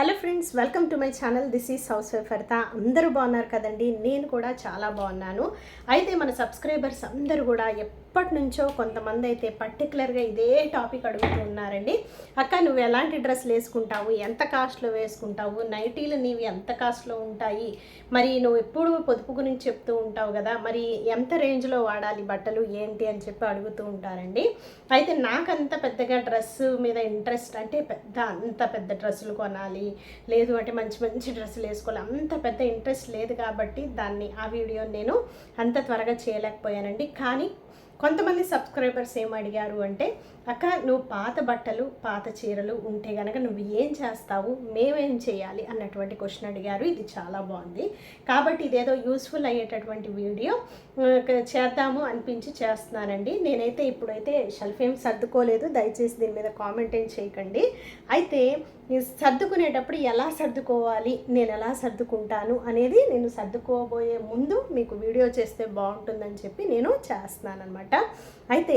Hello friends welcome to my channel. This is housewife Haritha అందరూ బాగున్నారు కదండి? నేను కూడా చాలా బాగున్నాను. అయితే మన సబ్స్క్రైబర్స్ అందరూ కూడా ఎప్పటి నుంచో కొంతమంది అయితే పర్టికులర్గా ఇదే టాపిక్ అడుగుతూ ఉన్నారండి. అక్క నువ్వు ఎలాంటి డ్రెస్సులు వేసుకుంటావు? ఎంత కాస్ట్లో వేసుకుంటావు? నైటీలు నీవి ఎంత కాస్ట్లో ఉంటాయి? మరి నువ్వు ఎప్పుడు పొదుపు గురించి చెప్తూ ఉంటావు కదా మరి ఎంత రేంజ్లో వాడాలి? బట్టలు ఏంటి? అని చెప్పి అడుగుతూ ఉంటారండి. అయితే నాకు అంత పెద్దగా డ్రెస్ మీద ఇంట్రెస్ట్ అంటే పెద్ద అంత పెద్ద డ్రెస్సులు కొనాలి. లేదు అంటే మంచి మంచి డ్రెస్సులు వేసుకోవాలి. అంత పెద్ద ఇంట్రెస్ట్ లేదు కాబట్టి దాన్ని ఆ వీడియో నేను అంత త్వరగా చేయలేకపోయానండి. కానీ కొంతమంది సబ్స్క్రైబర్స్ ఏం అడిగారు అంటే అక్క నువ్వు పాత బట్టలు పాత చీరలు ఉంటే కనుక నువ్వు ఏం చేస్తావు? మేమేం చేయాలి? అన్నటువంటి క్వశ్చన్ అడిగారు. ఇది చాలా బాగుంది. కాబట్టి ఇదేదో యూస్ఫుల్ అయ్యేటటువంటి వీడియో చేద్దాము అనిపించి చేస్తున్నానండి. నేనైతే ఇప్పుడైతే షెల్ఫ్ ఏం సర్దుకోలేదు. దయచేసి దీని మీద కామెంట్ ఏం చేయకండి. అయితే సర్దుకునేటప్పుడు ఎలా సర్దుకోవాలి నేను ఎలా సర్దుకుంటాను అనేది నేను సర్దుకోబోయే ముందు మీకు వీడియో చేస్తే బాగుంటుందని చెప్పి నేను చేస్తున్నాను అయితే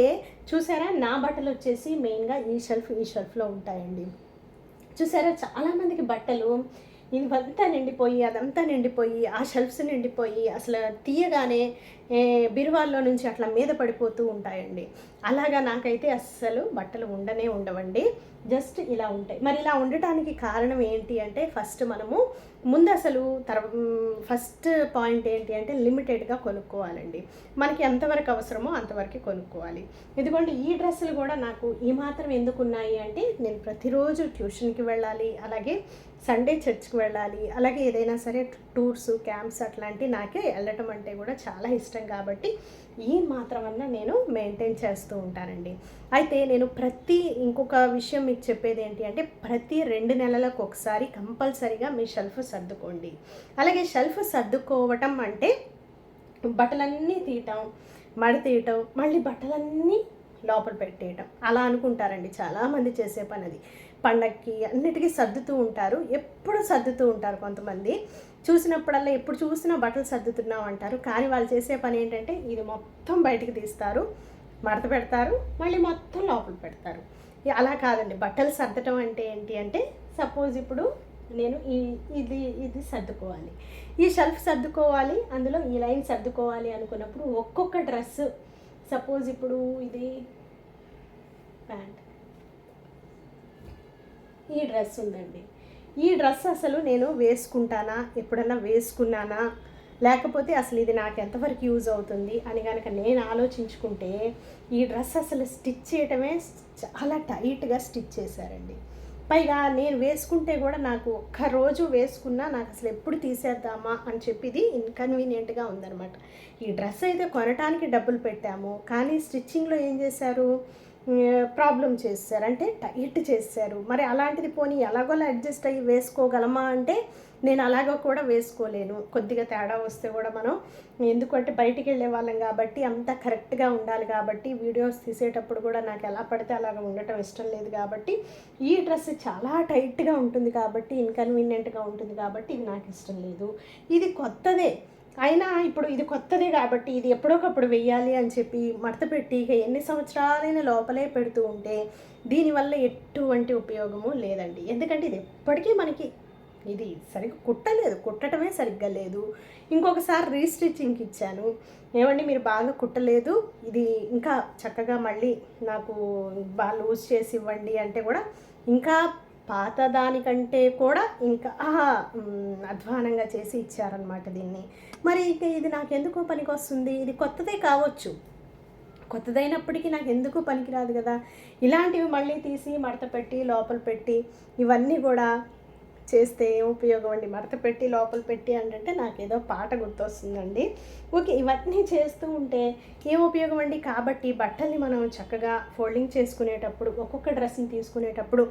చూసారా నా బట్టలు వచ్చేసి మెయిన్గా ఈ షెల్ఫ్ ఈ షెల్ఫ్లో ఉంటాయండి. చూసారా చాలామందికి బట్టలు ఇవంతా నిండిపోయి అదంతా నిండిపోయి ఆ షెల్ఫ్స్ నిండిపోయి అసలు తీయగానే ఏ, బీరువాల్లో నుంచి అట్లా మీద పడిపోతూ ఉంటాయండి. అలాగా నాకైతే అస్సలు బట్టలు ఉండనే ఉండవండి. జస్ట్ ఇలా ఉంటాయి. మరి ఇలా ఉండటానికి కారణం ఏంటి అంటే ఫస్ట్ మనము ముందు అసలు తర్వా ఫస్ట్ పాయింట్ ఏంటి అంటే లిమిటెడ్గా కొనుక్కోవాలండి. మనకి ఎంతవరకు అవసరమో అంతవరకు కొనుక్కోవాలి. ఎందుకంటే ఈ డ్రెస్సులు కూడా నాకు ఈ మాత్రం ఎందుకున్నాయి అంటే నేను ప్రతిరోజు ట్యూషన్కి వెళ్ళాలి అలాగే సండే చర్చ్కి వెళ్ళాలి. అలాగే ఏదైనా సరే టూర్స్ క్యాంప్స్ అట్లాంటి నాకే వెళ్ళటం అంటే కూడా చాలా ఇష్టం కాబట్టి ఈ మాత్రం నేను మెయింటైన్ చేస్తూ ఉంటానండి. అయితే నేను ప్రతి ఇంకొక విషయం మీకు చెప్పేది ఏంటి అంటే ప్రతి రెండు నెలలకు ఒకసారి కంపల్సరీగా మీ షెల్ఫ్ సర్దుకోండి. అలాగే షెల్ఫ్ సర్దుకోవటం అంటే బట్టలన్నీ తీయటం మడి తీయటం మళ్ళీ బట్టలన్నీ లోపల పెట్టేయటం. అలా అనుకుంటారండి చాలామంది చేసే పని అది పండక్కి అన్నిటికీ సర్దుతూ ఉంటారు. ఎప్పుడు సర్దుతూ ఉంటారు కొంతమంది. చూసినప్పుడల్లా ఎప్పుడు చూసినా బట్టలు సర్దుతున్నాం అంటారు. కానీ వాళ్ళు చేసే పని ఏంటంటే ఇది మొత్తం బయటికి తీస్తారు మడత పెడతారు మళ్ళీ మొత్తం లోపల పెడతారు. అలా కాదండి. బట్టలు సర్దటం అంటే ఏంటి అంటే సపోజ్ ఇప్పుడు నేను ఈ ఇది ఇది సర్దుకోవాలి. ఈ షెల్ఫ్ సర్దుకోవాలి అందులో ఈ లైన్ సర్దుకోవాలి అనుకున్నప్పుడు ఒక్కొక్క డ్రెస్సు సపోజ్ ఇప్పుడు ఇది ప్యాంట్. ఈ డ్రెస్ ఉందండి. ఈ డ్రెస్ అసలు నేను వేసుకుంటానా? ఎప్పుడన్నా వేసుకున్నానా? లేకపోతే అసలు ఇది నాకు ఎంతవరకు యూజ్ అవుతుంది అని కనుక నేను ఆలోచించుకుంటే ఈ డ్రెస్ అసలు స్టిచ్ చేయటమే చాలా టైట్గా స్టిచ్ చేశారండి. పైగా నేను వేసుకుంటే కూడా నాకు ఒక్క రోజు వేసుకున్నా నాకు అసలు ఎప్పుడు తీసేద్దామా అని చెప్పి ఇది ఇన్కన్వీనియంట్గా ఉందన్నమాట. ఈ డ్రెస్ అయితే కొనటానికి డబ్బులు పెట్టాము. కానీ స్టిచ్చింగ్లో ఏం చేశారు? ప్రాబ్లం చేశారు అంటే టైట్ చేశారు మరి అలాంటిది పోనీ ఎలాగోలా అడ్జస్ట్ అయ్యి వేసుకోగలమా అంటే నేను అలాగ కూడా వేసుకోలేను. కొద్దిగా తేడా వస్తే కూడా మనం ఎందుకంటే బయటికి వెళ్ళే వాళ్ళం కాబట్టి అంతా కరెక్ట్గా ఉండాలి కాబట్టి వీడియోస్ తీసేటప్పుడు కూడా నాకు ఎలా పడితే అలాగ ఉండటం ఇష్టం లేదు కాబట్టి ఈ డ్రెస్ చాలా టైట్గా ఉంటుంది కాబట్టి ఇన్కన్వీనియంట్గా ఉంటుంది కాబట్టి ఇది నాకు ఇష్టం లేదు. ఇది కొత్తదే. అయినా ఇప్పుడు ఇది కొత్తదే కాబట్టి ఇది ఎప్పుడోకప్పుడు వెయ్యాలి అని చెప్పి మడత పెట్టి ఇక ఎన్ని సంవత్సరాలైన లోపలే పెడుతూ ఉంటే దీనివల్ల ఎటువంటి ఉపయోగము లేదండి. ఎందుకంటే ఇది ఎప్పటికీ మనకి ఇది సరిగ్గా కుట్టలేదు కుట్టడమే సరిగ్గా లేదు. ఇంకొకసారి రీస్టిచ్చింగ్కి ఇచ్చాను. ఏమండి మీరు బాగా కుట్టలేదు ఇది ఇంకా చక్కగా మళ్ళీ నాకు బాగా లూజ్ చేసి ఇవ్వండి అంటే కూడా ఇంకా పాత దానికంటే కూడా ఇంకా ఆహా, అధ్వానంగా చేసి ఇచ్చారనమాట దీన్ని. మరి ఇక ఇది నాకు ఎందుకో పనికి వస్తుంది ఇది కొత్తదే కావచ్చు. కొత్తదైనప్పటికీ నాకు ఎందుకు పనికిరాదు కదా. ఇలాంటివి మళ్ళీ తీసి మడత పెట్టి లోపల పెట్టి ఇవన్నీ కూడా చేస్తే ఏం ఉపయోగం అండి? మడత పెట్టి లోపల పెట్టి అంటే నాకు ఏదో పాట గుర్తొస్తుందండి. ఓకే ఇవన్నీ చేస్తూ ఉంటే ఏం ఉపయోగం అండి? కాబట్టి బట్టల్ని మనం చక్కగా ఫోల్డింగ్ చేసుకునేటప్పుడు ఒక్కొక్క డ్రెస్ని తీసుకునేటప్పుడు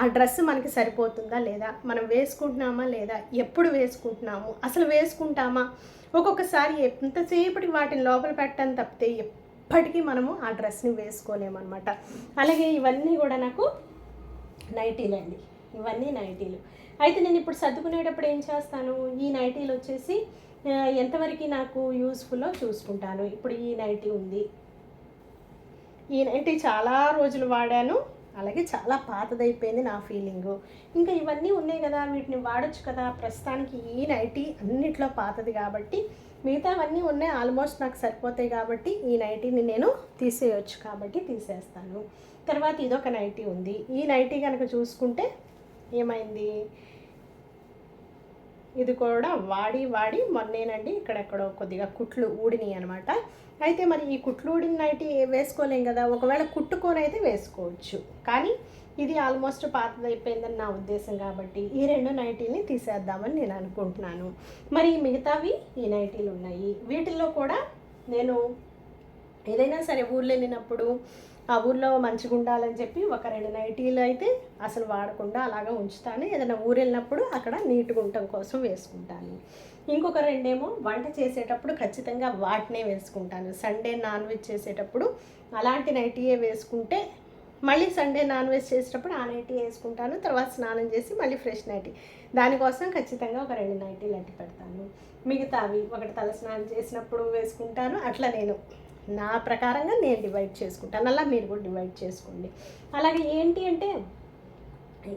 ఆ డ్రెస్ మనకి సరిపోతుందా లేదా? మనం వేసుకుంటున్నామా లేదా? ఎప్పుడు వేసుకుంటున్నాము? అసలు వేసుకుంటామా? ఒక్కొక్కసారి ఎంతసేపటికి వాటిని లోపల పెట్టని తప్పితే ఎప్పటికీ మనము ఆ డ్రెస్ని వేసుకోలేమన్నమాట. అలాగే ఇవన్నీ కూడా నాకు నైటీలు అండి ఇవన్నీ నైటీలు. అయితే నేను ఇప్పుడు సర్దుకునేటప్పుడు ఏం చేస్తాను? ఈ నైటీలు వచ్చేసి ఎంతవరకు నాకు యూస్ఫుల్లో చూసుకుంటాను. ఇప్పుడు ఈ నైటీ ఉంది. ఈ నైటీ చాలా రోజులు వాడాను. అలాగే చాలా పాతదైపోయింది నా ఫీలింగు. ఇంకా ఇవన్నీ ఉన్నాయి కదా వీటిని వాడచ్చు కదా. ప్రస్తుతానికి ఈ నైటీ అన్నిట్లో పాతది కాబట్టి మిగతావన్నీ ఉన్నాయి. ఆల్మోస్ట్ నాకు సరిపోతాయి కాబట్టి ఈ నైటీని నేను తీసేయచ్చు కాబట్టి తీసేస్తాను. తర్వాత ఇదొక నైటీ ఉంది. ఈ నైటీ కనుక చూసుకుంటే ఏమైంది? ఇది కూడా వాడి వాడి మొన్నేనండి ఇక్కడెక్కడో కొద్దిగా కుట్లు ఊడినాయి అనమాట అయితే మరి ఈ కుట్లు ఊడిన నైటీ వేసుకోలేం కదా ఒకవేళ కుట్టుకొని అయితే వేసుకోవచ్చు. కానీ ఇది ఆల్మోస్ట్ పాతదైపోయిందని నా ఉద్దేశం కాబట్టి ఈ రెండు నైటీని తీసేద్దామని నేను అనుకుంటున్నాను. మరి మిగతావి ఈ నైటీలు ఉన్నాయి వీటిల్లో కూడా నేను ఏదైనా సరే ఊర్లో వెళ్ళినప్పుడు ఆ ఊర్లో మంచిగా ఉండాలని చెప్పి ఒక రెండు నైటీలు అయితే అసలు వాడకుండా అలాగా ఉంచుతాను. ఏదైనా ఊరు వెళ్ళినప్పుడు అక్కడ నీట్గా ఉండటం కోసం వేసుకుంటాను. ఇంకొక రెండేమో వంట చేసేటప్పుడు ఖచ్చితంగా వాటినే వేసుకుంటాను. సండే నాన్ వెజ్ చేసేటప్పుడు అలాంటి నైటీయే వేసుకుంటే మళ్ళీ సండే నాన్ వెజ్ చేసేటప్పుడు ఆ నైటీ వేసుకుంటాను. తర్వాత స్నానం చేసి మళ్ళీ ఫ్రెష్ నైటీ. దానికోసం ఖచ్చితంగా ఒక రెండు నైటీలు అట్టి పెడతాను మిగతావి ఒకటి తల స్నానం చేసినప్పుడు వేసుకుంటాను. అట్లా నేను నా ప్రకారంగా నేను డివైడ్ చేసుకుంటాను. అలా మీరు కూడా డివైడ్ చేసుకోండి. అలాగే ఏంటి అంటే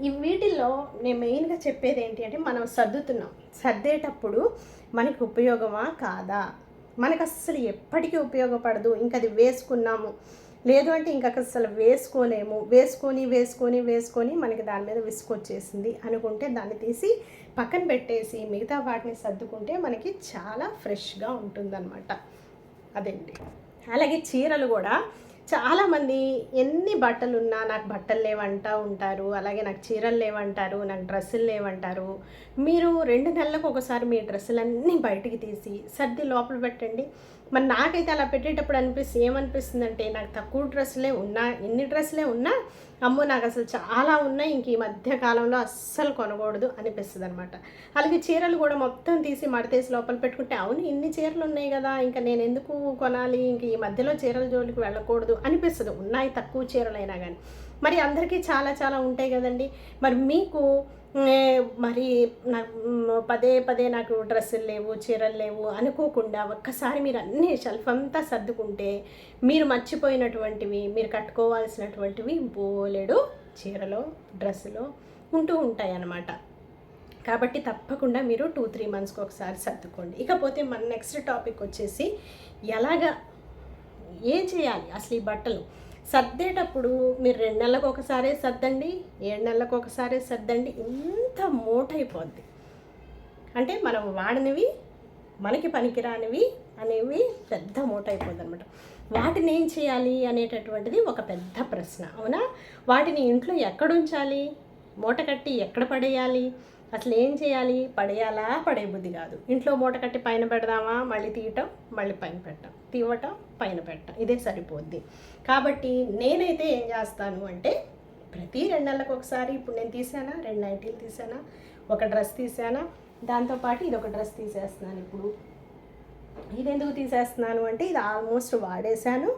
ఈ వీటిల్లో నేను మెయిన్గా చెప్పేది ఏంటి అంటే మనం సర్దుతున్నాం. సర్దేటప్పుడు మనకి ఉపయోగమా కాదా? మనకు అస్సలు ఎప్పటికీ ఉపయోగపడదు. ఇంకా అది వేసుకున్నాము. లేదు అంటే ఇంకా అసలు వేసుకోలేము. వేసుకొని వేసుకొని వేసుకొని మనకి దాని మీద విసుకొచ్చేసింది అనుకుంటే దాన్ని తీసి పక్కన పెట్టేసి మిగతా వాటిని సర్దుకుంటే మనకి చాలా ఫ్రెష్గా ఉంటుందన్నమాట. అదేంటి? అలాగే చీరలు కూడా. చాలామంది ఎన్ని బట్టలు ఉన్నా నాకు బట్టలు లేవంటా ఉంటారు అలాగే నాకు చీరలు లేవంటారు నాకు డ్రెస్సులు లేవంటారు. మీరు రెండు నెలలకు ఒకసారి మీ డ్రెస్సులన్నీ బయటికి తీసి సర్ది లోపల పెట్టండి. మరి నాకైతే అలా పెట్టేటప్పుడు అనిపిస్తుంది ఏమనిపిస్తుంది అంటే నాకు తక్కువ డ్రెస్సులే ఉన్నా ఎన్ని డ్రెస్సులే ఉన్నా అమ్మో నాకు అసలు చాలా ఉన్నాయి. ఇంక ఈ మధ్య కాలంలో అస్సలు కొనకూడదు అనిపిస్తుంది అనమాట అలాగే చీరలు కూడా మొత్తం తీసి మడతేసి లోపల పెట్టుకుంటే అవును ఇన్ని చీరలు ఉన్నాయి కదా ఇంకా నేను ఎందుకు కొనాలి? ఇంక ఈ మధ్యలో చీరల జోలికి వెళ్ళకూడదు అనిపిస్తుంది. ఉన్నాయి తక్కువ చీరలైనా కానీ మరి అందరికీ చాలా చాలా ఉంటాయి కదండి. మరి మీకు మరి నాకు పదే పదే నాకు డ్రెస్సులు లేవు చీరలు లేవు అనుకోకుండా ఒక్కసారి మీరు అన్నీ షెల్ఫ్ అంతా సర్దుకుంటే మీరు మర్చిపోయినటువంటివి మీరు కట్టుకోవాల్సినటువంటివి బోలెడు చీరలో డ్రెస్సులో ఉంటూ ఉంటాయి అన్నమాట కాబట్టి తప్పకుండా మీరు టూ త్రీ మంత్స్కి ఒకసారి సర్దుకోండి. ఇకపోతే మన నెక్స్ట్ టాపిక్ వచ్చేసి ఎలాగా ఏం చేయాలి అసలు ఈ బట్టలు? సర్దేటప్పుడు మీరు రెండు నెలలకు ఒకసారి సర్దండి ఏడు నెలలకు ఒకసారి సర్దండి ఇంత మూట అంటే మనం వాడినవి మనకి పనికిరానివి అనేవి పెద్ద మూట అయిపోద్ది అనమాట వాటిని ఏం చేయాలి అనేటటువంటిది ఒక పెద్ద ప్రశ్న అవునా? వాటిని ఇంట్లో ఎక్కడ ఉంచాలి? మూట కట్టి ఎక్కడ పడేయాలి? అసలు ఏం చేయాలి? పడేయాలా? పడే బుద్ధి కాదు. ఇంట్లో మూట కట్టి పైన పెడదామా? మళ్ళీ తీయటం మళ్ళీ పైన పెట్టడం తీవటం పైన పెట్టడం ఇదే సరిపోద్ది. కాబట్టి నేనైతే ఏం చేస్తాను అంటే ప్రతి రెండు నెలలకు ఒకసారి ఇప్పుడు నేను తీసానా? రెండు నైటీలు తీసానా? ఒక డ్రెస్ తీసానా? దాంతోపాటు ఇది ఒక డ్రెస్ తీసేస్తున్నాను ఇప్పుడు. ఇది ఎందుకు తీసేస్తున్నాను అంటే ఇది ఆల్మోస్ట్ వాడేశాను.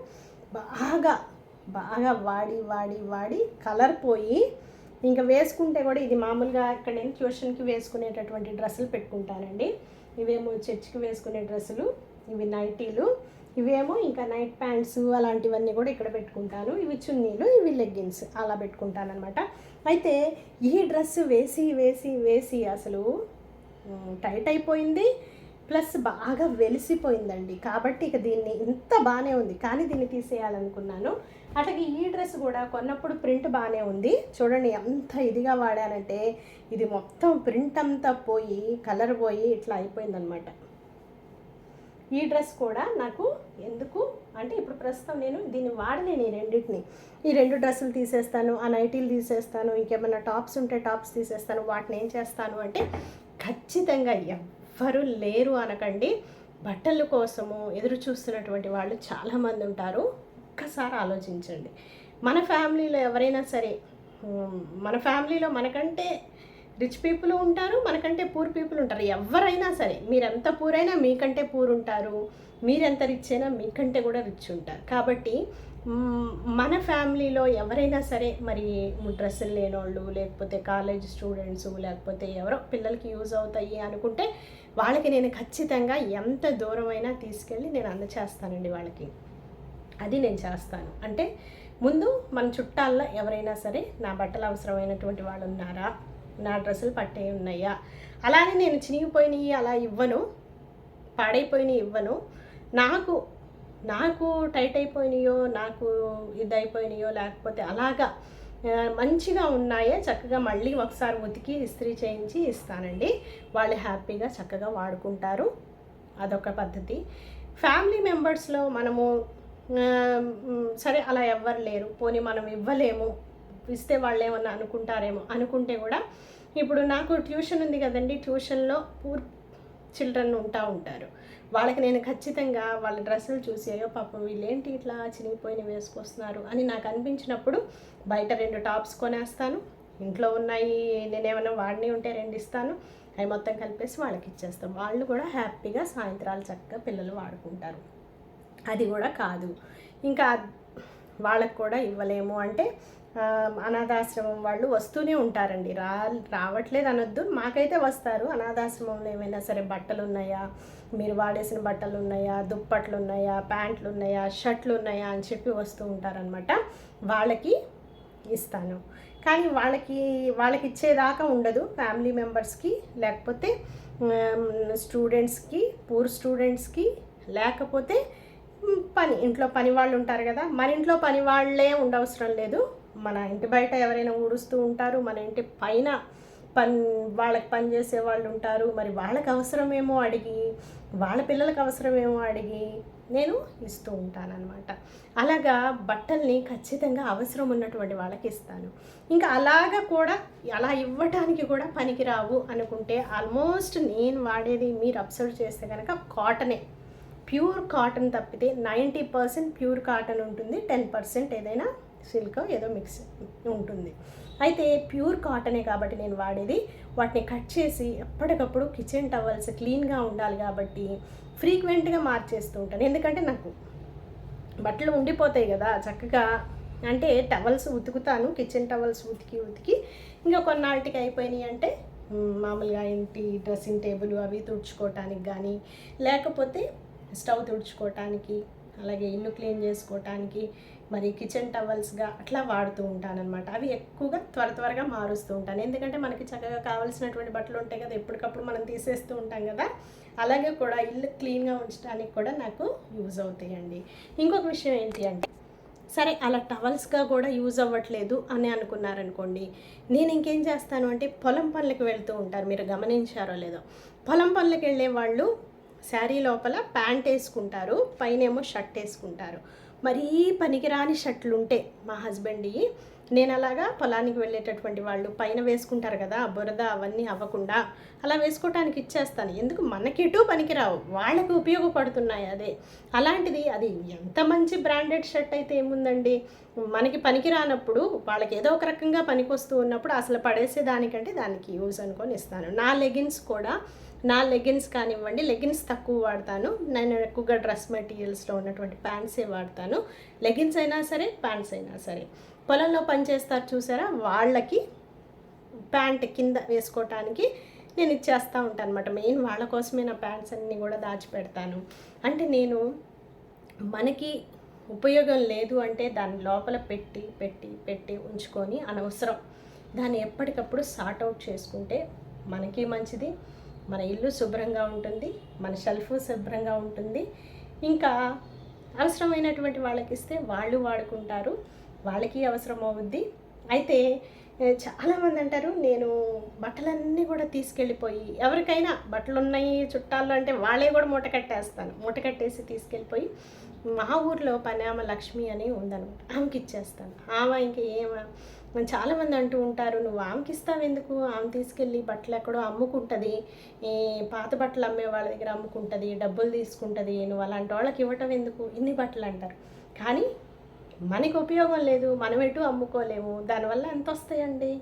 బాగా బాగా వాడి వాడి వాడి కలర్ పోయి ఇంకా వేసుకుంటే కూడా ఇది మామూలుగా ఇక్కడ నేను ట్యూషన్కి వేసుకునేటటువంటి డ్రెస్సులు పెట్టుకుంటానండి. ఇవేమో చర్చ్కి వేసుకునే డ్రెస్సులు ఇవి నైటీలు ఇవేమో ఇంకా నైట్ ప్యాంట్స్ అలాంటివన్నీ కూడా ఇక్కడ పెట్టుకుంటాను. ఇవి చున్నీలు ఇవి లెగ్గిన్స్ అలా పెట్టుకుంటాను అనమాట అయితే ఈ డ్రెస్ వేసి వేసి వేసి అసలు టైట్ అయిపోయింది ప్లస్ బాగా వెలిసిపోయిందండి. కాబట్టి ఇక దీన్ని ఇంత బాగానే ఉంది. కానీ దీన్ని తీసేయాలనుకున్నాను. అట్లాగే ఈ డ్రెస్ కూడా కొన్నప్పుడు ప్రింట్ బాగానే ఉంది. చూడండి ఎంత ఇదిగా వాడానంటే ఇది మొత్తం ప్రింట్ అంతా పోయి కలర్ పోయి ఇట్లా అయిపోయిందనమాట ఈ డ్రెస్ కూడా నాకు ఎందుకు అంటే ఇప్పుడు ప్రస్తుతం నేను దీన్ని వాడలేను ఈ రెండింటిని. ఈ రెండు డ్రెస్సులు తీసేస్తాను ఆ నైటీలు తీసేస్తాను ఇంకేమైనా టాప్స్ ఉంటే టాప్స్ తీసేస్తాను వాటిని ఏం చేస్తాను అంటే ఖచ్చితంగా ఎవ్వరు లేరు అనకండి. బట్టల కోసము ఎదురు చూస్తున్నటువంటి వాళ్ళు చాలామంది ఉంటారు. ఒక్కసారి ఆలోచించండి. మన ఫ్యామిలీలో ఎవరైనా సరే మన ఫ్యామిలీలో మనకంటే రిచ్ పీపుల్ ఉంటారు మనకంటే పూర్ పీపుల్ ఉంటారు. ఎవరైనా సరే మీరెంత పూర్ అయినా మీకంటే పూర్ ఉంటారు. మీరెంత రిచ్ అయినా మీకంటే కూడా రిచ్ ఉంటారు. కాబట్టి మన ఫ్యామిలీలో ఎవరైనా సరే మరి డ్రెస్సులు లేనోళ్ళు లేకపోతే కాలేజ్ స్టూడెంట్స్ లేకపోతే ఎవరో పిల్లలకి యూజ్ అవుతాయి అనుకుంటే వాళ్ళకి నేను ఖచ్చితంగా ఎంత దూరమైనా తీసుకెళ్ళి నేను అందచేస్తానండి వాళ్ళకి. అది నేను చేస్తాను. అంటే ముందు మన చుట్టాల్లో ఎవరైనా సరే నా బట్టలు అవసరమైనటువంటి వాళ్ళు ఉన్నారా? నా డ్రెస్సులు పట్టే ఉన్నాయా? అలానే నేను చినిగిపోయినవి అలా ఇవ్వను. పాడైపోయినవి ఇవ్వను. నాకు నాకు టైట్ అయిపోయినాయో నాకు ఇది లేకపోతే అలాగా మంచిగా ఉన్నాయే చక్కగా మళ్ళీ ఒకసారి ఉతికి ఇస్త్రీ చేయించి ఇస్తానండి. వాళ్ళు హ్యాపీగా చక్కగా వాడుకుంటారు. అదొక పద్ధతి. ఫ్యామిలీ మెంబర్స్లో మనము సరే అలా ఎవ్వరు లేరు. పోనీ మనం ఇవ్వలేము. ఇస్తే వాళ్ళు ఏమన్నా అనుకుంటారేమో అనుకుంటే కూడా ఇప్పుడు నాకు ట్యూషన్ ఉంది కదండి. ట్యూషన్లో పూర్ చిల్డ్రన్ ఉంటా ఉంటారు. వాళ్ళకి నేను ఖచ్చితంగా వాళ్ళ డ్రెస్సులు చూసి అయ్యో పాపం వీళ్ళేంటి ఇట్లా చినిగిపోయిన వేసుకొస్తున్నారు? అని నాకు అనిపించినప్పుడు బయట రెండు టాప్స్ కొనేస్తాను. ఇంట్లో ఉన్నాయి నేనేమైనా వాడిని ఉంటే రెండు ఇస్తాను. అవి మొత్తం కలిపేసి వాళ్ళకి ఇచ్చేస్తాం వాళ్ళు కూడా హ్యాపీగా సాయంత్రాలు చక్కగా పిల్లలు వాడుకుంటారు. అది కూడా కాదు. ఇంకా వాళ్ళకు కూడా ఇవ్వలేము. అంటే అనాథాశ్రమం వాళ్ళు వస్తూనే ఉంటారండి. రా రావట్లేదు అనొద్దు. మాకైతే వస్తారు. అనాథాశ్రమంలో ఏమైనా సరే బట్టలు ఉన్నాయా మీరు వాడేసిన బట్టలు ఉన్నాయా దుప్పట్లు ఉన్నాయా ప్యాంట్లు ఉన్నాయా షర్ట్లు ఉన్నాయా అని చెప్పి వస్తూ ఉంటారనమాట వాళ్ళకి ఇస్తాను. కానీ వాళ్ళకి వాళ్ళకి ఇచ్చేదాకా ఉండదు. ఫ్యామిలీ మెంబర్స్కి లేకపోతే స్టూడెంట్స్కి పూర్ స్టూడెంట్స్కి లేకపోతే పని ఇంట్లో పని వాళ్ళు ఉంటారు కదా మన ఇంట్లో పని వాళ్ళే ఉండవసరం లేదు. మన ఇంటి బయట ఎవరైనా ఊడుస్తూ ఉంటారు మన ఇంటి పైన పని వాళ్ళకి పని చేసే వాళ్ళు ఉంటారు. మరి వాళ్ళకి అవసరమేమో అడిగి వాళ్ళ పిల్లలకు అవసరమేమో అడిగి నేను ఇస్తూ ఉంటానన్నమాట. అలాగా బట్టల్ని ఖచ్చితంగా అవసరం ఉన్నటువంటి వాళ్ళకి ఇస్తాను. ఇంకా అలాగా కూడా అలా ఇవ్వటానికి కూడా పనికిరావు అనుకుంటే ఆల్మోస్ట్ నేను వాడేది మీరు అబ్జర్వ్ చేస్తే కనుక కాటనే. ప్యూర్ కాటన్ తప్పితే నైంటీ పర్సెంట్ ప్యూర్ కాటన్ ఉంటుంది టెన్ పర్సెంట్ ఏదైనా సిల్క్ ఏదో మిక్స్ ఉంటుంది. అయితే ప్యూర్ కాటనే కాబట్టి నేను వాడేది. వాటిని కట్ చేసి ఎప్పటికప్పుడు కిచెన్ టవల్స్ క్లీన్గా ఉండాలి కాబట్టి ఫ్రీక్వెంట్గా మార్చేస్తూ ఉంటాను. ఎందుకంటే నాకు బట్టలు ఉండిపోతాయి కదా చక్కగా అంటే టవల్స్ ఉతుకుతాను కిచెన్ టవల్స్ ఉతికి ఉతికి. ఇంకా కొన్నాళ్ళకి అయిపోయినాయి అంటే మామూలుగా ఇంటి డ్రెస్సింగ్ టేబుల్ అవి తుడుచుకోవటానికి కానీ లేకపోతే స్టవ్ తుడుచుకోవటానికి అలాగే ఇల్లు క్లీన్ చేసుకోవటానికి మరి కిచెన్ టవల్స్గా అట్లా వాడుతూ ఉంటానన్నమాట. అవి ఎక్కువగా త్వర త్వరగా మారుస్తూ ఉంటాను. ఎందుకంటే మనకి చక్కగా కావాల్సినటువంటి బట్టలు ఉంటాయి కదా ఎప్పటికప్పుడు మనం తీసేస్తూ ఉంటాం కదా అలాగే కూడా ఇల్లు క్లీన్గా ఉంచడానికి కూడా నాకు యూజ్ అవుతాయండి. ఇంకొక విషయం ఏంటి అంటే సరే అలా టవల్స్గా కూడా యూజ్ అవ్వట్లేదు అని అనుకున్నారనుకోండి నేను ఇంకేం చేస్తాను అంటే పొలం పనులకు వెళ్తూ ఉంటారు. మీరు గమనించారో లేదో పొలం పనులకు వెళ్ళే వాళ్ళు శారీ లోపల ప్యాంట్ వేసుకుంటారు పైన ఏమో షర్ట్ వేసుకుంటారు. మరీ పనికిరాని షర్ట్లు ఉంటే మా హస్బెండ్వి నేను అలాగా పొలానికి వెళ్ళేటటువంటి వాళ్ళు పైన వేసుకుంటారు కదా బురద అవన్నీ అవ్వకుండా అలా వేసుకోవటానికి ఇచ్చేస్తాను. ఎందుకు? మనకిటూ పనికిరావు. వాళ్ళకి ఉపయోగపడుతున్నాయి అదే. అలాంటిది అది ఎంత మంచి బ్రాండెడ్ షర్ట్ అయితే ఏముందండి? మనకి పనికిరానప్పుడు వాళ్ళకి ఏదో ఒక రకంగా పనికొస్తూ ఉన్నప్పుడు అసలు పడేసే దానికంటే దానికి యూజ్ అనుకొని ఇస్తాను. నా లెగిన్స్ కూడా నా లెగిన్స్ కానివ్వండి లెగిన్స్ తక్కువ వాడతాను. నేను ఎక్కువగా డ్రెస్ మెటీరియల్స్లో ఉన్నటువంటి ప్యాంట్సే వాడతాను. లెగిన్స్ అయినా సరే ప్యాంట్స్ అయినా సరే. పొలంలో పనిచేస్తారు చూసారా? వాళ్ళకి ప్యాంట్ కింద వేసుకోవటానికి నేను ఇచ్చేస్తూ ఉంటాను అనమాట మెయిన్ వాళ్ళ కోసమే నా ప్యాంట్స్ అన్నీ కూడా దాచిపెడతాను. అంటే నేను మనకి ఉపయోగం లేదు అంటే దాని లోపల పెట్టి పెట్టి పెట్టి ఉంచుకొని అనవసరం. దాన్ని ఎప్పటికప్పుడు సార్ట్ అవుట్ చేసుకుంటే మనకి మంచిది. మన ఇల్లు శుభ్రంగా ఉంటుంది మన షెల్ఫ్ శుభ్రంగా ఉంటుంది. ఇంకా అవసరమైనటువంటి వాళ్ళకి ఇస్తే వాళ్ళు వాడుకుంటారు వాళ్ళకి అవసరం అవుద్ది. అయితే చాలామంది అంటారు నేను బట్టలన్నీ కూడా తీసుకెళ్ళిపోయి ఎవరికైనా బట్టలు ఉన్నాయి చుట్టాల్లో అంటే వాళ్ళే కూడా మూట కట్టేస్తాను. మూట కట్టేసి తీసుకెళ్ళిపోయి మా ఊర్లో పనామ లక్ష్మి అని ఉందనమాట. ఆమెకి ఇచ్చేస్తాను ఆమె ఇంకా ఏమ చాలామంది అంటూ ఉంటారు నువ్వు ఆమెకి ఇస్తావు ఎందుకు? ఆమె తీసుకెళ్ళి బట్టలు ఎక్కడో అమ్ముకుంటుంది. ఈ పాత బట్టలు అమ్మే వాళ్ళ దగ్గర అమ్ముకుంటుంది డబ్బులు తీసుకుంటుంది. నువ్వు అలాంటి వాళ్ళకి ఇవ్వటం ఎందుకు? ఇన్ని బట్టలు అంటారు. కానీ మనకి ఉపయోగం లేదు మనం ఎటు అమ్ముకోలేము. దానివల్ల ఎంత వస్తాయండి?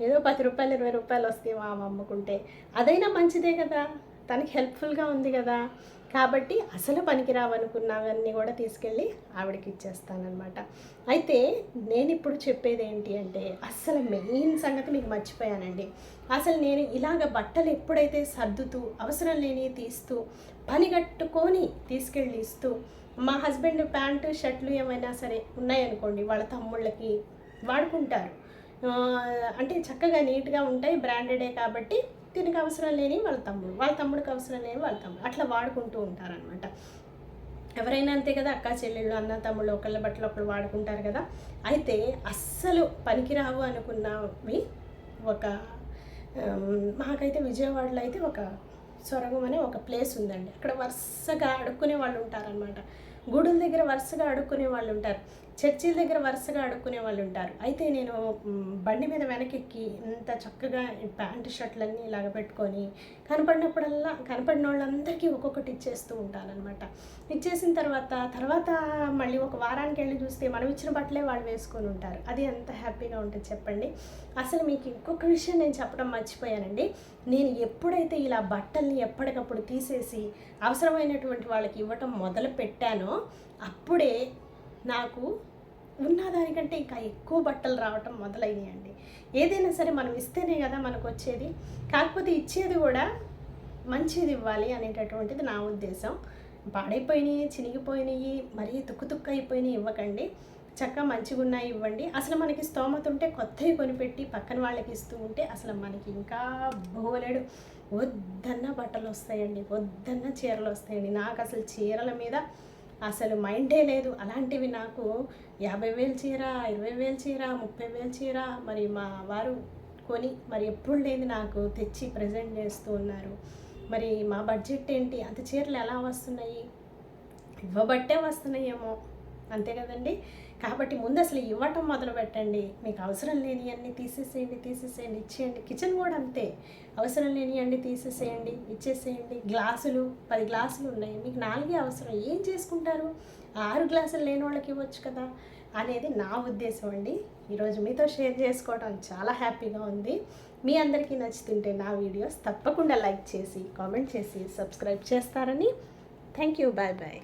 ఏదో పది రూపాయలు ఇరవై రూపాయలు వస్తాయి ఆమె అమ్ముకుంటే. అదైనా మంచిదే కదా? తనకి హెల్ప్ఫుల్గా ఉంది కదా? కాబట్టి అసలు పనికిరావనుకున్నవన్నీ కూడా తీసుకెళ్ళి ఆవిడకి ఇచ్చేస్తానమాట అయితే నేను ఇప్పుడు చెప్పేది ఏంటి అంటే అసలు మెయిన్ సంగతి మీకు మర్చిపోయానండి. అసలు నేను ఇలాగ బట్టలు ఎప్పుడైతే సర్దుతూ అవసరం లేని తీస్తూ పని కట్టుకొని తీసుకెళ్ళి ఇస్తూ మా హస్బెండ్ ప్యాంటు షర్ట్లు ఏమైనా సరే ఉన్నాయనుకోండి వాళ్ళ తమ్ముళ్ళకి వాడుకుంటారు. అంటే చక్కగా నీట్గా ఉంటాయి బ్రాండెడే కాబట్టి దీనికి అవసరం లేని వాళ్ళ తమ్ముడు వాళ్ళ తమ్ముడికి అవసరం లేని వాళ్ళ తమ్ముడు. అట్లా వాడుకుంటూ ఉంటారనమాట ఎవరైనా అంతే కదా అక్క చెల్లెళ్ళు అన్న తమ్ముళ్ళు ఒకళ్ళ బట్టలు ఒకళ్ళు వాడుకుంటారు కదా. అయితే అస్సలు పనికిరావు అనుకున్నవి ఒక మాకైతే విజయవాడలో అయితే ఒక సొరగం అనే ఒక ప్లేస్ ఉందండి. అక్కడ వరుసగా అడుక్కునే వాళ్ళు ఉంటారనమాట గుడుల దగ్గర వరుసగా అడుక్కునే వాళ్ళు ఉంటారు. చర్చిల దగ్గర వరుసగా అడుక్కునే వాళ్ళు ఉంటారు. అయితే నేను బండి మీద వెనకెక్కి ఇంత చక్కగా ప్యాంటు షర్ట్లన్నీ ఇలాగ పెట్టుకొని కనపడినప్పుడల్లా కనపడిన వాళ్ళందరికీ ఒక్కొక్కటి ఇచ్చేస్తూ ఉంటానన్నమాట. ఇచ్చేసిన తర్వాత తర్వాత మళ్ళీ ఒక వారానికి వెళ్ళి చూస్తే మనం ఇచ్చిన బట్టలే వాళ్ళు వేసుకొని ఉంటారు. అది ఎంత హ్యాపీగా ఉంటుంది చెప్పండి. అసలు మీకు ఇంకొక విషయం నేను చెప్పడం మర్చిపోయానండి. నేను ఎప్పుడైతే ఇలా బట్టల్ని ఎప్పటికప్పుడు తీసేసి అవసరమైనటువంటి వాళ్ళకి ఇవ్వటం మొదలు పెట్టానో అప్పుడే నాకు ఉన్న దానికంటే ఇంకా ఎక్కువ బట్టలు రావటం మొదలైనాయండి. ఏదైనా సరే మనం ఇస్తేనే కదా మనకు వచ్చేది కాకపోతే ఇచ్చేది కూడా మంచిది ఇవ్వాలి అనేటటువంటిది నా ఉద్దేశం. పాడైపోయినాయి చినిగిపోయినాయి మరీ తుక్కు తుక్కు అయిపోయినాయి ఇవ్వకండి. చక్కగా మంచిగా ఉన్నాయి ఇవ్వండి. అసలు మనకి స్తోమత ఉంటే కొత్తవి కొనిపెట్టి పక్కన వాళ్ళకి ఇస్తూ ఉంటే అసలు మనకి ఇంకా బోలెడు. వద్దన్న బట్టలు వస్తాయండి వద్దన్న చీరలు వస్తాయండి నాకు అసలు చీరల మీద అసలు మైండే లేదు. అలాంటివి నాకు యాభై వేలు చీర ఇరవై వేలు చీర ముప్పై వేలు చీర మరి మా వారు కొని మరి ఎప్పుడు లేదు నాకు తెచ్చి ప్రజెంట్ చేస్తూ ఉన్నారు. మరి మా బడ్జెట్ ఏంటి? అంత చీరలు ఎలా వస్తున్నాయి? ఇవ్వబట్టే వస్తున్నాయేమో. అంతే కదండి? కాబట్టి ముందు అసలు ఇవ్వటం మొదలు పెట్టండి. మీకు అవసరం లేని అన్ని తీసేసేయండి తీసేసేయండి. ఇచ్చేయండి. కిచెన్ కూడా అంతే. అవసరం లేని అన్ని తీసేసేయండి ఇచ్చేసేయండి. గ్లాసులు పది గ్లాసులు ఉన్నాయి. మీకు నాలుగే అవసరం. ఏం చేసుకుంటారు? ఆరు గ్లాసులు లేని వాళ్ళకి ఇవ్వచ్చు కదా? అనేది నా ఉద్దేశం అండి. ఈరోజు మీతో షేర్ చేసుకోవడం చాలా హ్యాపీగా ఉంది. మీ అందరికీ నచ్చుతుంటే నా వీడియోస్ తప్పకుండా లైక్ చేసి కామెంట్ చేసి సబ్స్క్రైబ్ చేస్తారని. Thank you. Bye bye.